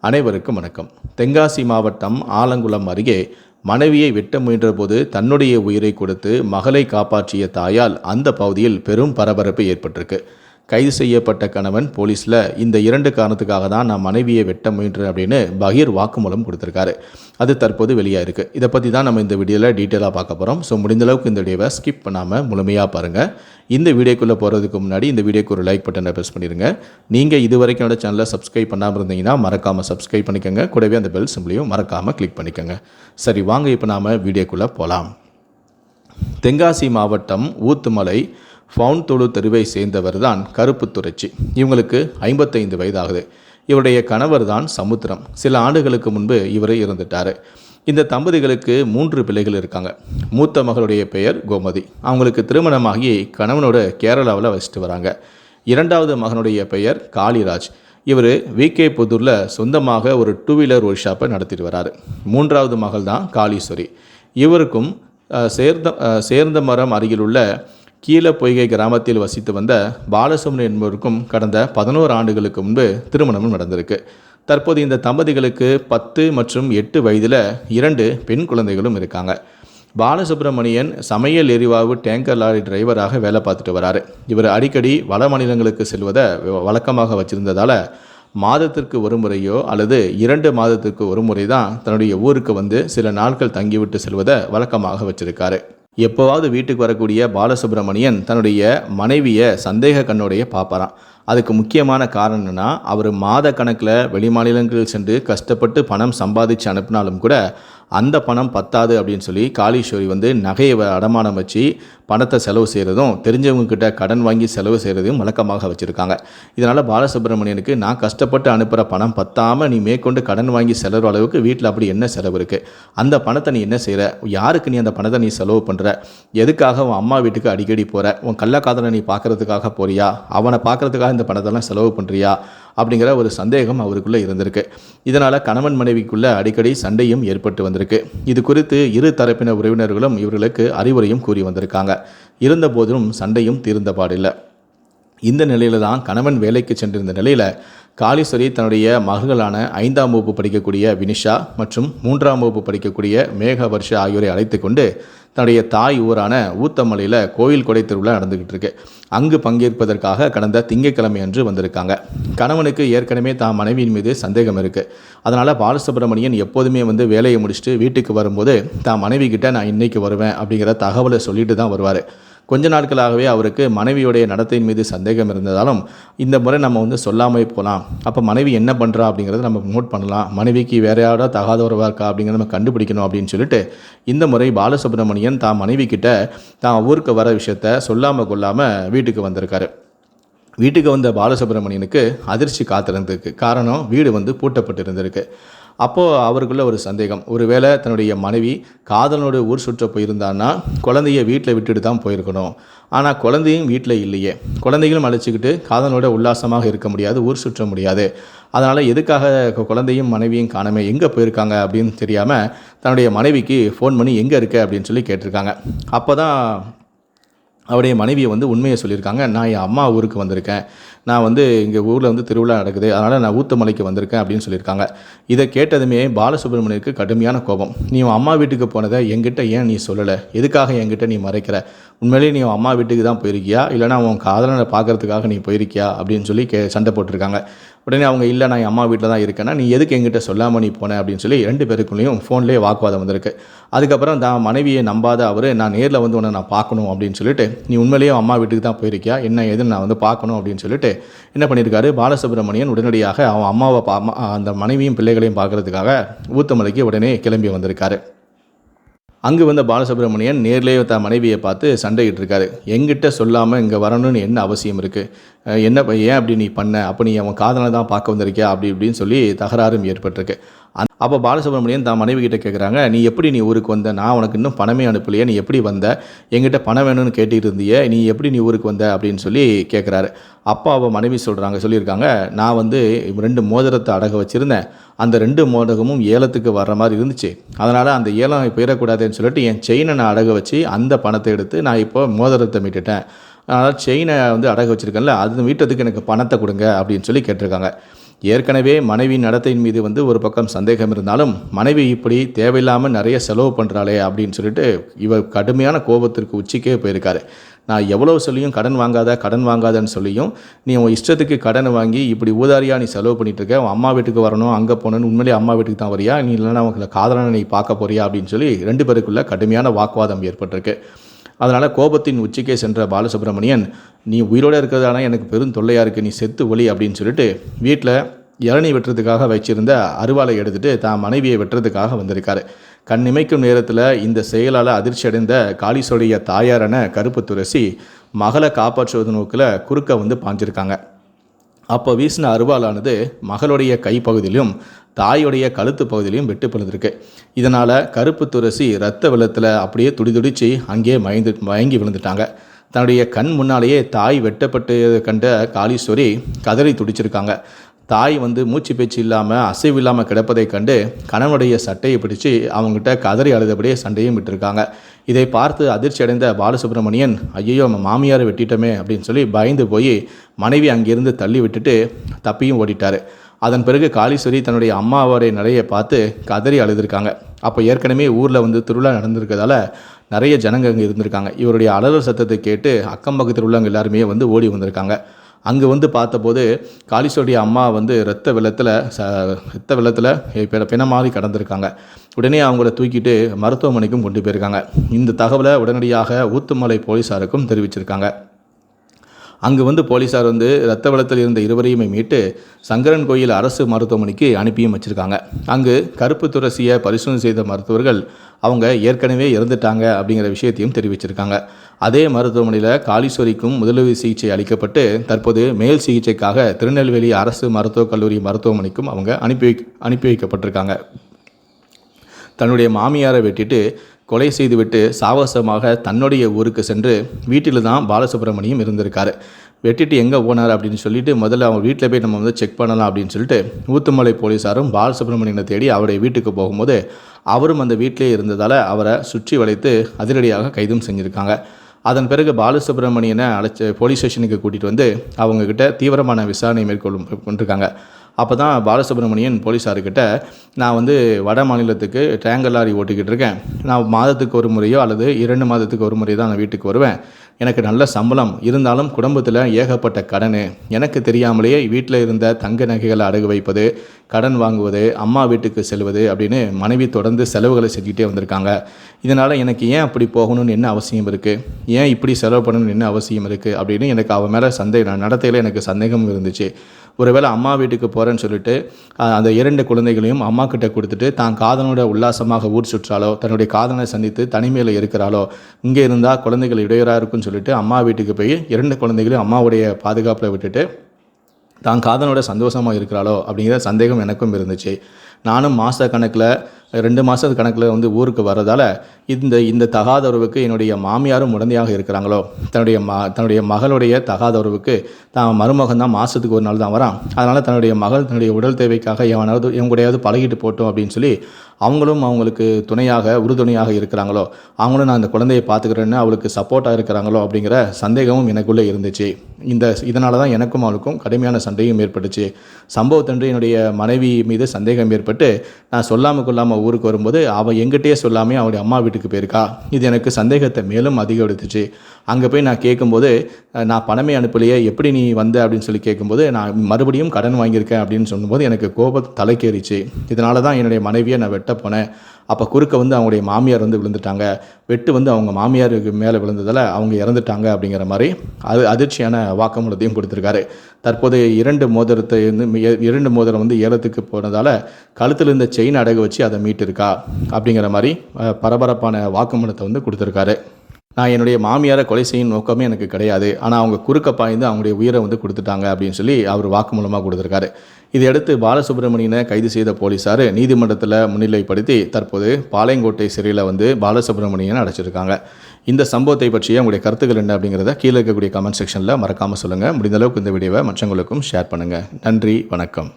அனைவருக்கும் வணக்கம். தென்காசி மாவட்டம் ஆலங்குளம் அருகே மனைவியை வெட்ட முயன்றபோது தன்னுடைய உயிரை கொடுத்து மகளை காப்பாற்றிய தாயால் அந்த பகுதியில் பெரும் பரபரப்பு ஏற்பட்டிருக்கு. கைது செய்யப்பட்ட கணவன் போலீஸில் இந்த இரண்டு காரணத்துக்காக தான் நான் மனைவியை வெட்ட முயன்றேன் அப்படின்னு பகீர் வாக்குமூலம் கொடுத்துருக்காரு. அது தற்போது வெளியாக இருக்குது இதை பற்றி தான் நம்ம இந்த வீடியோவில் டீட்டெயிலாக பார்க்க போகிறோம் ஸோ முடிந்தளவுக்கு இந்த வீடியோவை ஸ்கிப் பண்ணாமல் முழுமையாக பாருங்கள் இந்த வீடியோக்குள்ளே போகிறதுக்கு முன்னாடி இந்த வீடியோக்கு ஒரு லைக் பட்டனை ப்ரெஸ் பண்ணிடுங்க நீங்கள் இது வரைக்கும் என்னோட சேனலை சப்ஸ்கிரைப் பண்ணாமல் இருந்தீங்கன்னா மறக்காமல் சப்ஸ்கிரைப் பண்ணிக்கோங்க. கூடவே அந்த பெல் சிம்லையும் மறக்காமல் கிளிக் பண்ணிக்கோங்க. சரி வாங்க இப்போ நாம் வீடியோக்குள்ளே போகலாம் தென்காசி மாவட்டம் ஊத்துமலை ஃபவுன் தொழு தெருவை சேர்ந்தவர் தான் கருப்பு துறைச்சி. இவங்களுக்கு ஐம்பத்தைந்து வயதாகுது. இவருடைய கணவர் தான் சமுத்திரம். சில ஆண்டுகளுக்கு முன்பு இவர் இறந்துட்டார். இந்த தம்பதிகளுக்கு மூன்று பிள்ளைகள் இருக்காங்க. மூத்த மகளுடைய பெயர் கோமதி. அவங்களுக்கு திருமணமாகி கணவனோட கேரளாவில் வசிட்டு வராங்க. இரண்டாவது மகனுடைய பெயர் காளிராஜ். இவர் விகே புதூரில் சொந்தமாக ஒரு டூ வீலர் ஒர்க் ஷாப்பை நடத்திட்டு வராரு. மூன்றாவது மகள் தான் காளீஸ்வரி. இவருக்கும் சேர்ந்த சேர்ந்த மரம் அருகிலுள்ள கீழ பொய்கை கிராமத்தில் வசித்து வந்த பாலசுப்ரமணியன் என்பவருக்கும் கடந்த பதினோரு ஆண்டுகளுக்கு முன்பு திருமணமும் நடந்திருக்கு. தற்போது இந்த தம்பதிகளுக்கு பத்து மற்றும் எட்டு வயதில் இரண்டு பெண் குழந்தைகளும் இருக்காங்க. பாலசுப்ரமணியன் சமையல் எரிவாயு டேங்கர் லாரி டிரைவராக வேலை பார்த்துட்டு வராரு. இவர் அடிக்கடி வட மாநிலங்களுக்கு செல்வதை வ- வழக்கமாக வச்சிருந்ததால் மாதத்திற்கு ஒரு முறையோ அல்லது இரண்டு மாதத்திற்கு ஒரு முறை தான் தன்னுடைய ஊருக்கு வந்து சில நாட்கள் தங்கிவிட்டு செல்வதை வழக்கமாக வச்சிருக்காரு. எப்போவாவது வீட்டுக்கு வரக்கூடிய பாலசுப்ரமணியன் தன்னுடைய மனைவியை சந்தேக கண்ணோடைய பார்ப்பாராம். அதுக்கு முக்கியமான காரணம் என்னன்னா அவர் மாத கணக்கில் வெளிமாநிலங்களில் சென்று கஷ்டப்பட்டு பணம் சம்பாதிச்சு அனுப்பினாலும் கூட அந்த பணம் பத்தாது அப்படின்னு சொல்லி காளீஸ்வரி வந்து நகையை வ- அடமானம் வச்சு பணத்தை செலவு செய்கிறதும் தெரிஞ்சவங்கக்கிட்ட கடன் வாங்கி செலவு செய்கிறதையும் வழக்கமாக வச்சுருக்காங்க. இதனால் பாலசுப்ரமணியனுக்கு நான் கஷ்டப்பட்டு அனுப்புகிற பணம் பத்தாமல் நீ மேற்கொண்டு கடன் வாங்கி செலவு அளவுக்கு வீட்டில் அப்படி என்ன செலவு இருக்குது அந்த பணத்தை நீ என்ன செய்கிற யாருக்கு நீ அந்த பணத்தை நீ செலவு பண்ணுற எதுக்காக உன் அம்மா வீட்டுக்கு அடிக்கடி போகிற உன் கள்ளக்காதலை நீ பார்க்கறதுக்காக போறியா? அவனை பார்க்கறதுக்காக இந்த பணத்தெல்லாம் செலவு பண்ணுறியா அப்படிங்கிற ஒரு சந்தேகம் அவருக்குள்ளே இருந்திருக்கு. இதனால் கணவன் மனைவிக்குள்ளே அடிக்கடி சண்டையும் ஏற்பட்டு வந்திருக்கு. இது குறித்து இரு தரப்பின உறவினர்களும் இவர்களுக்கு அறிவுரையும் கூறி வந்திருக்காங்க. இருந்தபோதிலும் சண்டையும் தீர்ந்த பாடில்லை. இந்த நிலையில் தான் கணவன் வேலைக்கு சென்றிருந்த நிலையில் காளீஸ்வரி தன்னுடைய மகள்களான ஐந்தாம் வகுப்பு படிக்கக்கூடிய வினிஷா மற்றும் மூன்றாம் வகுப்பு படிக்கக்கூடிய மேகவர்ஷா ஆகியோரை அழைத்து கொண்டு தன்னுடைய தாய் ஊரான ஊத்தமலையில் கோயில் கொடை திருவிழா நடந்துக்கிட்டு இருக்கு. அங்கு பங்கேற்பதற்காக கடந்த திங்கட்கிழமை அன்று வந்திருக்காங்க. கணவனுக்கு ஏற்கனவே தான் மனைவியின் மீது சந்தேகம் இருக்குது அதனால் பாலசுப்ரமணியன் எப்போதுமே வந்து வேலையை முடிச்சுட்டு வீட்டுக்கு வரும்போது தான் மனைவி கிட்ட நான் இன்னைக்கு வருவேன் அப்படிங்கிற தகவலை சொல்லிட்டு தான் வருவார். கொஞ்ச நாட்களாகவே அவருக்கு மனைவியுடைய நடத்தையின் மீது சந்தேகம் இருந்ததாலும் இந்த முறை நம்ம வந்து சொல்லாமல் போகலாம் அப்போ மனைவி என்ன பண்ணுறா அப்படிங்கிறத நம்ம நோட் பண்ணலாம். மனைவிக்கு வேற யாரோ தகாத உறவாக இருக்கா அப்படிங்கிறத நம்ம கண்டுபிடிக்கணும் அப்படின்னு சொல்லிட்டு இந்த முறை பாலசுப்ரமணியன் தான் மனைவி கிட்ட தான் ஊருக்கு வர விஷயத்த சொல்லாமல் கொள்ளாமல் வீட்டுக்கு வந்திருக்காரு. வீட்டுக்கு வந்த பாலசுப்ரமணியனுக்கு அதிர்ச்சி காத்திருந்திருக்கு. காரணம் வீடு வந்து பூட்டப்பட்டு இருந்திருக்கு அப்போது அவருக்குள்ள ஒரு சந்தேகம். ஒருவேளை தன்னுடைய மனைவி காதலனோட ஊர் சுற்ற போயிருந்தான்னா குழந்தைய வீட்டில் விட்டுட்டு தான் போயிருக்கணும். ஆனால் குழந்தையும் வீட்டில் இல்லையே. குழந்தைகளும் அழைச்சிக்கிட்டு காதலனோட உல்லாசமாக இருக்க முடியாது ஊர் சுற்ற முடியாது. அதனால் எதுக்காக குழந்தையும் மனைவியும் காணாமல் எங்கே போயிருக்காங்க அப்படின்னு தெரியாமல் தன்னுடைய மனைவிக்கு ஃபோன் பண்ணி எங்கே இருக்க அப்படின்னு சொல்லி கேட்டிருக்காங்க. அப்போ தான் அவருடைய மனைவியை வந்து உண்மையை சொல்லியிருக்காங்க. நான் என் அம்மா ஊருக்கு வந்திருக்கேன். நான் வந்து இங்கே ஊரில் வந்து திருவிழா நடக்குது. அதனால் நான் ஊத்தமலைக்கு வந்திருக்கேன் அப்படின்னு சொல்லியிருக்காங்க. இதை கேட்டதுமே பாலசுப்ரமணியனுக்கு கடுமையான கோபம். நீ உன் அம்மா வீட்டுக்கு போனதை என்கிட்ட ஏன் நீ சொல்லலை? எதுக்காக என்கிட்ட நீ மறைக்கிற? உண்மையிலேயே நீ உன் அம்மா வீட்டுக்கு தான் போயிருக்கியா? இல்லைனா உன் காதலனை பார்க்கறதுக்காக நீ போயிருக்கியா? அப்படின்னு சொல்லி கே சண்டை போட்டிருக்காங்க. உடனே அவங்க இல்லை நான் என் அம்மா வீட்டில் தான் இருக்கேன்னா நீ எதுக்கு என்கிட்ட சொல்லாமல் நீ போனேன் அப்படின்னு சொல்லி ரெண்டு பேருக்குள்ளேயும் ஃபோன்லேயே வாக்குவாதம் வந்திருக்கு. அதுக்கப்புறம் தான் மனைவியை நம்பாத அவர் நான் நேரில் வந்து உன்னை நான் பார்க்கணும் அப்படின்னு சொல்லிட்டு நீ உண்மையிலேயே அம்மா வீட்டுக்கு தான் போயிருக்கியா? என்ன ஏதுன்னு நான் வந்து பார்க்கணும் அப்படின்னு சொல்லிட்டு என்ன பண்ணியிருக்காரு? பாலசுப்ரமணியன் உடனடியாக அவன் அம்மாவை பா அந்த மனைவியும் பிள்ளைகளையும் பார்க்கறதுக்காக ஊத்தமலைக்கு உடனே கிளம்பி வந்திருக்காரு. அங்கு வந்த பாலசுப்ரமணியன் நேர்லேயே தன் மனைவியை பார்த்து சண்டையிட்டு இருக்காரு எங்கிட்ட சொல்லாமல் இங்கே வரணும்னு என்ன அவசியம் இருக்குது என்ன ஏன் அப்படி நீ பண்ண? அப்போ நீ அவன் காதலை தான் பார்க்க வந்திருக்கியா? அப்படி இப்படின்னு சொல்லி தகராறும் ஏற்பட்டிருக்கு. அப்போ பாலசுப்ரமணியன் தான் மனைவி கிட்ட கேட்குறாங்க நீ எப்படி நீ ஊருக்கு வந்த? நான் உனக்கு இன்னும் பணமே அனுப்பலையே நீ எப்படி வந்த? எங்கிட்ட பணம் வேணும்னு கேட்டுட்டு இருந்தியே நீ எப்படி நீ ஊருக்கு வந்த? அப்படின்னு சொல்லி கேட்குறாரு அப்பா அவள் மனைவி சொல்கிறாங்க சொல்லியிருக்காங்க நான் வந்து ரெண்டு மோதிரத்தை அடக வச்சுருந்தேன். அந்த ரெண்டு மோதகமும் ஏலத்துக்கு வர்ற மாதிரி இருந்துச்சு. அதனால் அந்த ஏலம் போயிடக்கூடாதுன்னு சொல்லிட்டு என் செயினை நான் அடக வச்சு அந்த பணத்தை எடுத்து நான் இப்போ மோதிரத்தை மீட்டுட்டேன். அதனால் செயினை வந்து அடகு வச்சுருக்கேன்ல அது மீட்டதுக்கு எனக்கு பணத்தை கொடுங்க அப்படின்னு சொல்லி கேட்டிருக்காங்க. ஏற்கனவே மனைவி நடத்தையின் மீது வந்து ஒரு பக்கம் சந்தேகம் இருந்தாலும் மனைவி இப்படி தேவையில்லாமல் நிறைய செலவு பண்ணுறாளே அப்படின்னு சொல்லிட்டு இவர் கடுமையான கோபத்திற்கு உச்சிக்கே போயிருக்காரு. நான் எவ்வளோ சொல்லியும் கடன் வாங்காத கடன் வாங்காதன்னு சொல்லியும் நீ உன் இஷ்டத்துக்கு கடனை வாங்கி இப்படி ஊதாரியாக நீ செலவு பண்ணிட்டு இருக்க உன் அம்மா வீட்டுக்கு வரணும் அங்கே போகணும்னு உண்மையிலே அம்மா வீட்டுக்கு தான் வரியா? நீ இல்லைன்னா அவங்களை காதலனை நீ பார்க்க போறியா? அப்படின்னு சொல்லி ரெண்டு பேருக்குள்ள கடுமையான வாக்குவாதம் ஏற்பட்டிருக்கு. அதனால் கோபத்தின் உச்சிக்கே சென்ற பாலசுப்ரமணியன் நீ உயிரோடு இருக்கிறதானா? எனக்கு பெரும் தொல்லையாக இருக்குது நீ செத்து ஒளி அப்படின்னு சொல்லிட்டு வீட்டில் இளநீ வெட்டுறதுக்காக வச்சிருந்த அருவாளை எடுத்துகிட்டு தான் மனைவியை வெட்டுறதுக்காக வந்திருக்காரு. கண்ணிமைக்கும் நேரத்தில் இந்த செயலால் அதிர்ச்சி அடைந்த காளிசோடைய தாயாரான கருப்பு துரசி மகளை காப்பாற்றுவது நோக்கில் குறுக்க வந்து பாஞ்சிருக்காங்க அப்போ வீசின அருவாளானது மகளுடைய கைப்பகுதியிலும் தாயுடைய கழுத்து பகுதியிலையும் வெட்டு பிளந்திருக்கு. இதனால் கருப்பு துரசி ரத்த வெள்ளத்தில் அப்படியே துடி துடிச்சு அங்கேயே மயந்து மயங்கி விழுந்துட்டாங்க. தன்னுடைய கண் முன்னாலேயே தாய் வெட்டப்பட்டு கண்ட காளீஸ்வரி கதறி துடிச்சிருக்காங்க. தாய் வந்து மூச்சு பேச்சு இல்லாமல் அசைவு இல்லாமல் கிடப்பதை கண்டு கணவனுடைய சட்டையை பிடிச்சு அவங்ககிட்ட கதறி அழுதபடியே சண்டையும் விட்டுருக்காங்க. இதை பார்த்து அதிர்ச்சி அடைந்த பாலசுப்ரமணியன் ஐயோ நம்ம மாமியாரை வெட்டிட்டோமே அப்படின்னு சொல்லி பயந்து போய் மனைவி அங்கிருந்து தள்ளி விட்டுட்டு தப்பியும் ஓடிட்டார். அதன் பிறகு காளீஸ்வரி தன்னுடைய அம்மாவோடைய நிலையை பார்த்து கதறி அழுதுருக்காங்க. அப்போ ஏற்கனவே ஊரில் வந்து திருவிழா நடந்திருக்கிறதால நிறைய ஜனங்க அங்கே இருந்திருக்காங்க. இவருடைய அலறல் சத்தத்தை கேட்டு அக்கம் பக்கத்தில் உள்ளவங்க எல்லாருமே வந்து ஓடி வந்திருக்காங்க. அங்கே வந்து பார்த்தபோது காளிசோடைய அம்மா வந்து ரத்த வெள்ளத்தில் ச ரத்த வெள்ளத்தில் பிண பிணமாறி கடந்திருக்காங்க. உடனே அவங்கள தூக்கிட்டு மருத்துவமனைக்கும் கொண்டு போயிருக்காங்க. இந்த தகவலை உடனடியாக ஊத்துமலை போலீஸாருக்கும் தெரிவிச்சிருக்காங்க. அங்கு வந்து போலீஸார் வந்து ரத்த வளத்தில் இருந்த இருவரையுமே மீட்டு சங்கரன் கோயில் அரசு மருத்துவமனைக்கு அனுப்பியும் வச்சுருக்காங்க. அங்கு கருப்பு துரசியை பரிசோதனை செய்த மருத்துவர்கள் அவங்க ஏற்கனவே இறந்துட்டாங்க அப்படிங்கிற விஷயத்தையும் தெரிவிச்சிருக்காங்க. அதே மருத்துவமனையில் காளீஸ்வரிக்கும் முதலுதவி சிகிச்சை அளிக்கப்பட்டு தற்போது மேல் சிகிச்சைக்காக திருநெல்வேலி அரசு மருத்துவக் கல்லூரி மருத்துவமனைக்கும் அவங்க அனுப்பி வைக்க அனுப்பி வைக்கப்பட்டிருக்காங்க. தன்னுடைய மாமியாரை வெட்டிட்டு கொலை செய்துவிட்டு சாவசமாக தன்னுடைய ஊருக்கு சென்று வீட்டில் தான் பாலசுப்ரமணியம் இருந்திருக்காரு. வெட்டிட்டு எங்கே போனார் அப்படின்னு சொல்லிட்டு முதல்ல அவங்க வீட்டில் போய் நம்ம வந்து செக் பண்ணலாம் அப்படின்னு சொல்லிட்டு ஊத்துமலை போலீஸாரும் பாலசுப்ரமணியனை தேடி அவருடைய வீட்டுக்கு போகும்போது அவரும் அந்த வீட்டிலே இருந்ததால் அவரை சுற்றி வளைத்து அதிரடியாக கைதும் செஞ்சுருக்காங்க. அதன் பிறகு பாலசுப்ரமணியனை அழைச்சி போலீஸ் ஸ்டேஷனுக்கு கூட்டிகிட்டு வந்து அவங்கக்கிட்ட தீவிரமான விசாரணை மேற்கொள்ளும் கொண்டிருக்காங்க. அப்போ தான் பாலசுப்ரமணியன் போலீஸார்கிட்ட நான் வந்து வட மாநிலத்துக்கு டேங்கர் லாரி ஓட்டிக்கிட்டு இருக்கேன். நான் மாதத்துக்கு ஒரு முறையோ அல்லது இரண்டு மாதத்துக்கு ஒரு முறை தான் நான் வீட்டுக்கு வருவேன். எனக்கு நல்ல சம்பளம். இருந்தாலும் குடும்பத்தில் ஏகப்பட்ட கடன். எனக்கு தெரியாமலேயே வீட்டில் இருந்த தங்க நகைகளை அடகு வைப்பது கடன் வாங்குவது அம்மா வீட்டுக்கு செல்வது அப்படின்னு மனைவி தொடர்ந்து செலவுகளை செஞ்சுக்கிட்டே வந்திருக்காங்க. இதனால் எனக்கு ஏன் அப்படி போகணும்னு என்ன அவசியம் இருக்குது ஏன் இப்படி செலவு பண்ணணும்னு என்ன அவசியம் இருக்குது அப்படின்னு எனக்கு அவன் மேலே சந்தேகம் நடத்தையில் எனக்கு சந்தேகம் இருந்துச்சு. ஒருவேளை அம்மா வீட்டுக்கு போகிறேன்னு சொல்லிட்டு அந்த இரண்டு குழந்தைகளையும் அம்மா கிட்ட கொடுத்துட்டு தான் காதனோட உல்லாசமாக ஊர் சுற்றாலோ தன்னுடைய காதலனை சந்தித்து தனிமையில் இருக்கிறாளோ இங்கே இருந்தால் குழந்தைகள் இடையூறாக இருக்குன்னு சொல்லிட்டு அம்மா வீட்டுக்கு போய் இரண்டு குழந்தைகளையும் அம்மாவுடைய பாதுகாப்பில் விட்டுட்டு தான் காதனோட சந்தோஷமாக இருக்கிறாளோ அப்படிங்கிற சந்தேகம் எனக்கும் இருந்துச்சு. நானும் மாத கணக்கில் ரெண்டு மாதத்து கணக்கில் வந்து ஊருக்கு வர்றதால இந்த இந்த தகாத உறவுக்கு என்னுடைய மாமியாரும் உடந்தையாக இருக்கிறாங்களோ தன்னுடைய ம தன்னுடைய மகளுடைய தகாத உறவுக்கு தான் மருமகன் தான் மாதத்துக்கு ஒரு நாள் தான் வரான். அதனால் தன்னுடைய மகள் தன்னுடைய உடல் தேவைக்காக எவனாவது எவன் பழகிட்டு போட்டோம் அப்படின்னு சொல்லி அவங்களும் அவங்களுக்கு துணையாக உறுதுணையாக இருக்கிறாங்களோ அவங்களும் நான் அந்த குழந்தையை பார்த்துக்கிறேன்னு அவளுக்கு சப்போர்ட்டாக இருக்கிறாங்களோ அப்படிங்கிற சந்தேகமும் எனக்குள்ளே இருந்துச்சு. இந்த இதனால தான் எனக்கும் அவளுக்கும் கடுமையான சந்தேகம் ஏற்பட்டுச்சு. சம்பவத்தன்று என்னுடைய மனைவி மீது சந்தேகம் ஏற்பட்டு நான் சொல்லாமல் கொள்ளாமல் ஊருக்கு வரும்போது அவள் எங்கிட்டே சொல்லாமல் அவளுடைய அம்மா வீட்டுக்கு போயிருக்கா. இது எனக்கு சந்தேகத்தை மேலும் அதிகப்படுத்துச்சு. அங்கே போய் நான் கேட்கும்போது நான் பணமே அனுப்பலையே எப்படி நீ வந்த? அப்படின்னு சொல்லி கேட்கும்போது நான் மறுபடியும் கடன் வாங்கியிருக்கேன் அப்படின்னு சொல்லும்போது எனக்கு கோபம் தலைக்கேறிச்சு. இதனால தான் என்னுடைய மனைவியை நான் வெட்ட போனேன். அப்போ குறுக்க வந்து அவங்களுடைய மாமியார் வந்து விழுந்துட்டாங்க. வெட்டு வந்து அவங்க மாமியாருக்கு மேலே விழுந்ததால் அவங்க இறந்துட்டாங்க அப்படிங்கிற மாதிரி அது அதிர்ச்சியான வாக்குமூலத்தையும் கொடுத்துருக்காரு. தற்போது இரண்டு மோதிரத்தை வந்து இரண்டு மோதிரம் வந்து ஏலத்துக்கு போனதால் கழுத்தில் இருந்த செயின் அடகு வச்சு அதை மீட்டிருக்கா அப்படிங்கிற மாதிரி பரபரப்பான வாக்குமூலத்தை வந்து கொடுத்துருக்காரு. நான் என்னுடைய மாமியாரை கொலை செய்யும் நோக்கமே எனக்கு கிடையாது. ஆனால் அவங்க குறுக்க பாய்ந்து அவங்களுடைய உயிரை வந்து கொடுத்துட்டாங்க அப்படின்னு சொல்லி அவர் வாக்குமூலமாக கொடுத்துருக்காரு. இதையடுத்து பாலசுப்ரமணியனை கைது செய்த போலீஸார் நீதிமன்றத்தில் முன்னிலைப்படுத்தி தற்போது பாளையங்கோட்டை சிறையில் வந்து பாலசுப்ரமணியனை அடைச்சிருக்காங்க. இந்த சம்பவத்தை பற்றிய உங்களுடைய கருத்துக்கள் என்ன அப்படிங்கிறத கீழே இருக்கக்கூடிய கமெண்ட் செக்ஷனில் மறக்காமல் சொல்லுங்கள் முடிந்தளவுக்கு இந்த வீடியோவை மற்றவங்களுக்கும் ஷேர் பண்ணுங்கள் நன்றி வணக்கம்.